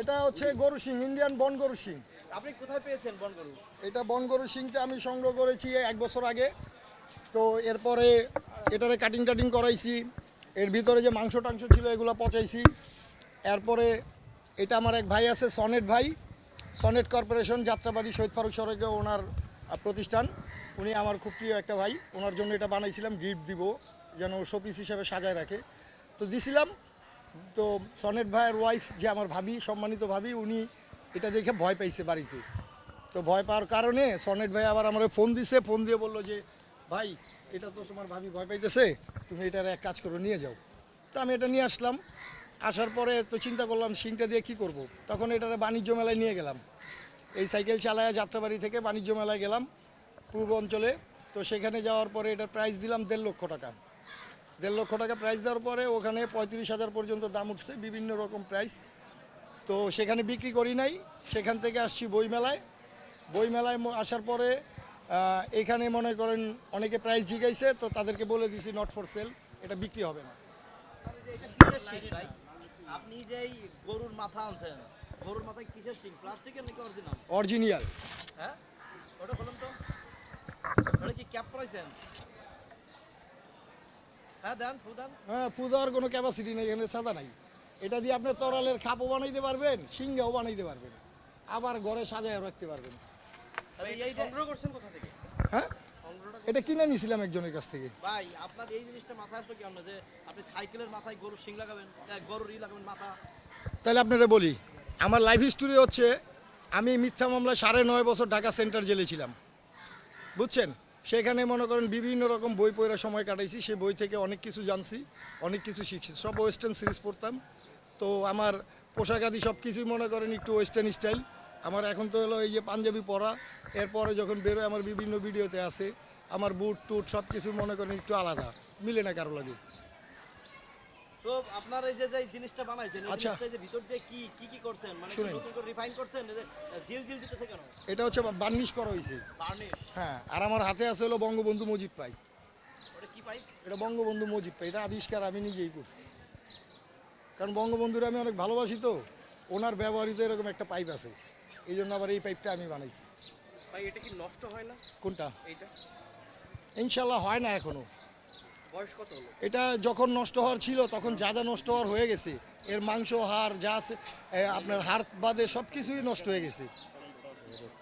এটা হচ্ছে গরু সিং ইন্ডিয়ান বন গরু সিং। আপনি কোথায় পেয়েছেন বন গরু? এটা বন গরু সিংটা আমি সংগ্রহ করেছি এক বছর আগে। তো এরপরে এটারে কাটিং টাটিং করাইছি। এর ভিতরে যে মাংস টাংস ছিল এগুলো পচাইছি। এরপরে এটা আমার এক ভাই আছে সনেট ভাই। সনেট কর্পোরেশন যাত্রাবাড়ি শহীদ ফারুক সড়কে ওনার প্রতিষ্ঠান। উনি আমার খুব প্রিয় একটা ভাই। ওনার জন্য এটা বানাইছিলাম গিফট দিব যেন শোপিস হিসাবে সাজায় রাখে। তো দিছিলাম তো সনেট ভাইয়ের ওয়াইফ যে আমার ভাবি, সম্মানিত ভাবি, উনি এটা দেখে ভয় পাইছে বাড়িতে। তো ভয় পাওয়ার কারণে সনেট ভাই আবার আমার ফোন দিছে ফোন দিয়ে বলল যে, ভাই, এটা তো তোমার ভাবি ভয় পাইতেছে, তুমি এটার এক কাজ করো, নিয়ে যাও। তো আমি এটা নিয়ে আসলাম। আসার পরে তো চিন্তা করলাম, সিংটা দিয়ে কি করব। তখন এটারে বাণিজ্য মেলায় নিয়ে গেলাম। এই সাইকেল চালায় যাত্রাবাড়ি থেকে বাণিজ্য মেলায় গেলাম পূর্ব অঞ্চলে। তো সেখানে যাওয়ার পরে এটার প্রাইস দিলাম দেড় লক্ষ টাকা। দেড় লক্ষ টাকা প্রাইস দেওয়ার পরে ওখানে পঁয়ত্রিশ হাজার পর্যন্ত দাম উঠছে বিভিন্ন রকম প্রাইস তো সেখানে বিক্রি করি নাই সেখান থেকে আসছি বইমেলায়। বইমেলায় আসার পরে এখানে মনে করেন অনেকে প্রাইস জিগাইছে তো তাদেরকে বলে দিছি নট ফর সেল এটা বিক্রি হবে না। আপনি যে এই গরুর মাথা আনছেন গরুর মাথায় কিসের শিং প্লাস্টিকের নাকি অরিজিনাল অরিজিনাল হ্যাঁ? ওটা বলুন তো। ওটা কি ক্যাপ করাইছেন হ্যাঁ ফু হ্যাঁ ফু দেওয়ার কোনো ক্যাপাসিটি নেই এখানে সাদা নাই। এটা দিয়ে আপনি তরালের খাপও বানাইতে পারবেন সিংহাও বানাইতে পারবেন। আবার ঘরে সাজায় রাখতে পারবেন। তাহলে এই সংগ্রহ করছেন কোথা থেকে? হ্যাঁ? এটা কিনে নিয়েছিলাম একজনের কাছ থেকে। ভাই আপনার এই জিনিসটা মাথায় আসলো কেমন যে আপনি সাইকেলের মাথায় গরুর শিং লাগাবেন গরুর ই লাগাবেন মাথা? তাহলে আপনারা বলি আমার লাইফ হিস্টোরি হচ্ছে আমি মিথ্যা মামলায় সাড়ে নয় বছর ঢাকা সেন্টার জেলে ছিলাম। বুঝছেন? সেখানে মনে করেন বিভিন্ন রকম বই পড়ে সময় কাটাইছি সেই বই থেকে অনেক কিছু জানছি, অনেক কিছু শিখছি। সব ওয়েস্টার্ন সিরিজ পড়তাম। তো আমার পোশাক আদি সব কিছুই মনে করেন একটু ওয়েস্টার্ন স্টাইল আমার এখন তো হলো এই যে পাঞ্জাবি পরা, এরপরে যখন বেরোয় আমার বিভিন্ন ভিডিওতে আছে। আমার বুট টুট সব কিছু মনে করেন একটু আলাদা, মিলে না কারও লাগে। তো আপনার এই যে যে জিনিসটা বানাইছেন এই আচ্ছা। জিনিসটা যে ভিতর দিয়ে কি কি কি করছেন? মানে কি। নতুন করে রিফাইন করছেন? জিল জিল দিতেছে কেন? এটা হচ্ছে বার্নিশ করা হয়েছে। বার্নিশ? হ্যাঁ আর আমার হাতে আছে হলো বঙ্গবন্ধু মুজিব পাইপ। ওটা কি পাইপ? এটা বঙ্গবন্ধু মজিদ পাই এটা আবিষ্কার আমি নিজেই করছি। কারণ বঙ্গবন্ধুর আমি অনেক ভালোবাসি তো ওনার ব্যবহৃত এরকম একটা পাইপ আছে। এই জন্য আবার এই পাইপটা আমি বানাইছি। ভাই এটা কি নষ্ট হয় না? কোনটা? এইটা? ইনশাল্লাহ হয় না এখনও। বয়স কত হলো? এটা যখন নষ্ট হওয়ার ছিল তখন যা যা নষ্ট হওয়ার হয়ে গেছে। এর মাংস হাড় যা আছে এ, আপনার হাড় বাদে সব কিছুই নষ্ট হয়ে গেছে।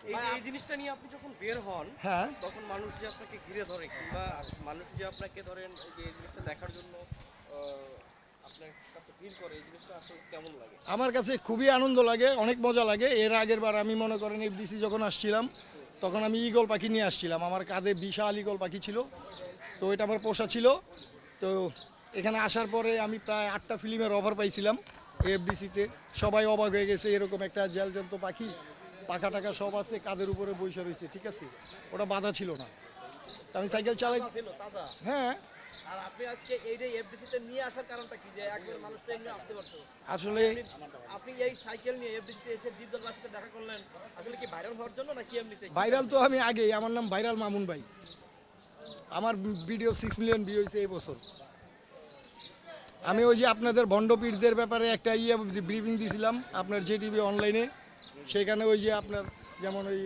এই যে এই জিনিসটা নিয়ে আপনি যখন বের হন হ্যাঁ। তখন মানুষ যে আপনাকে ঘিরে ধরে কিংবা মানুষ যে আপনাকে ধরেন এই যে এই জিনিসটা দেখার জন্য আহ, আপনার কাছে ফিল করে এই জিনিসটা আসলে কেমন লাগে? আমার কাছে খুবই আনন্দ লাগে অনেক মজা লাগে। এর আগের বার আমি মনে করেন এফডিসি যখন আসছিলাম তখন আমি ইগল পাখি নিয়ে আসছিলাম। আমার কাঁধে বিশাল ইগল পাখি ছিল। তো এটা আমার পোষা ছিল। তো এখানে আসার পরে আমি প্রায় আটটা ফিল্মের অফার পাইছিলাম এফডিসিতে সবাই অবাক হয়ে গেছে এরকম একটা জেলজন্ত পাখি পাখা টাকা সব আছে কাঁধের উপরে বৈশা রয়েছে ঠিক আছে? ওটা বাধা ছিল না। তো আমি সাইকেল চালাই হ্যাঁ। আসলে ভাইরাল তো আমি আগেই আমার নাম ভাইরাল মামুন ভাই। আমার ভিডিও সিক্স মিলিয়ন ভিউ হয়েছে এই বছর। আমি ওই যে আপনাদের ভণ্ডপীরদের ব্যাপারে একটা ইয়ে ব্রিফিং দিয়েছিলাম আপনার জেটিভি অনলাইনে সেখানে ওই যে আপনার যেমন ওই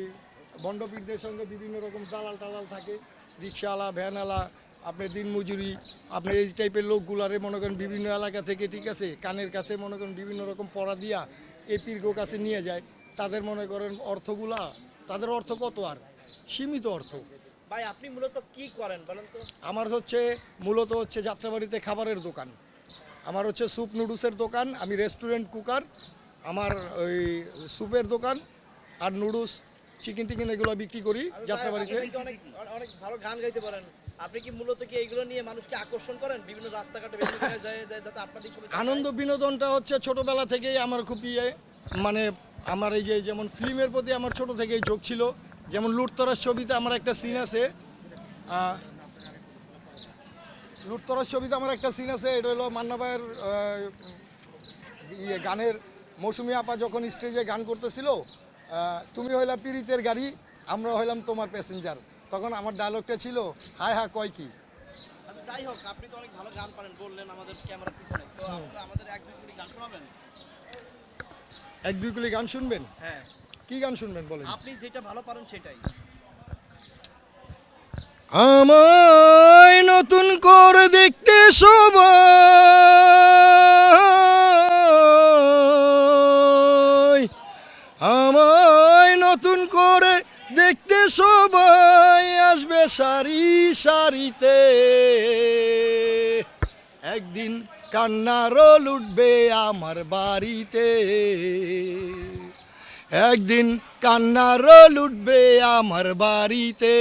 ভণ্ডপীরদের সঙ্গে বিভিন্ন রকম দালাল টালাল থাকে। রিক্সাওয়ালা ভ্যানওয়ালা আপনার দিনমজুরি আপনি এই টাইপের লোকগুলারে মনে করেন বিভিন্ন এলাকা থেকে ঠিক আছে, কানের কাছে মনে করেন বিভিন্ন রকম পড়া দিয়া এই পীরগো কাছে নিয়ে যায়। তাদের মনে করেন অর্থগুলা, তাদের অর্থ কত আর? সীমিত অর্থ। ভাই আপনি মূলত কি করেন বলেন তো? আমার হচ্ছে মূলত হচ্ছে যাত্রাবাড়িতে খাবারের দোকান। আমার হচ্ছে স্যুপ নুডলসের দোকান আমি রেস্টুরেন্ট কুকার আমার ওই স্যুপের দোকান আর নুডলস চিকেন টিকেন এগুলো বিক্রি করি যাত্রাবাড়িতে। অনেক অনেক ভালো গান গাইতে পারেন। আপনি কি মূলত কি এইগুলো নিয়ে মানুষকে আকর্ষণ করেন? বিভিন্ন রাস্তাঘাটে যাতে আনন্দ বিনোদনটা হচ্ছে ছোটবেলা থেকেই আমার খুব ইয়ে মানে আমার এই যে যেমন ফিল্মের প্রতি আমার ছোট থেকেই ঝোঁক ছিল। যেমন লুটতরাস ছবিতে আমার একটা সিন আছে আহ, লুটতরাস ছবিতে আমার একটা সিন আছে এটা হলো মান্না ভাইয়ের ইয়ে গানের মৌসুমি আপা যখন স্টেজে গান করতেছিল তুমি হইলা পিরিতের গাড়ি আমরা হইলাম তোমার প্যাসেঞ্জার তখন আমার ডায়লগটা ছিল হায় হা কয় কি? আচ্ছা যাই হোক আপনি তো অনেক ভালো গান পারেন বললেন আমাদের ক্যামেরার পিছনে। তো আমাদের এক দুই কোটি গান শোনাবেন? এক দুই কুলি গান শুনবেন? হ্যাঁ। কি গান শুনবেন বলেন? আপনি যেটা ভালো পারেন সেটাই। আমায় নতুন করে দেখতে সবাই আমায় নতুন করে দেখতে সবাই আসবে সারি সারিতে। একদিন কান্নারও লুটবে আমার বাড়িতে। একদিন কান্নার লুটবে আমার বাড়িতে।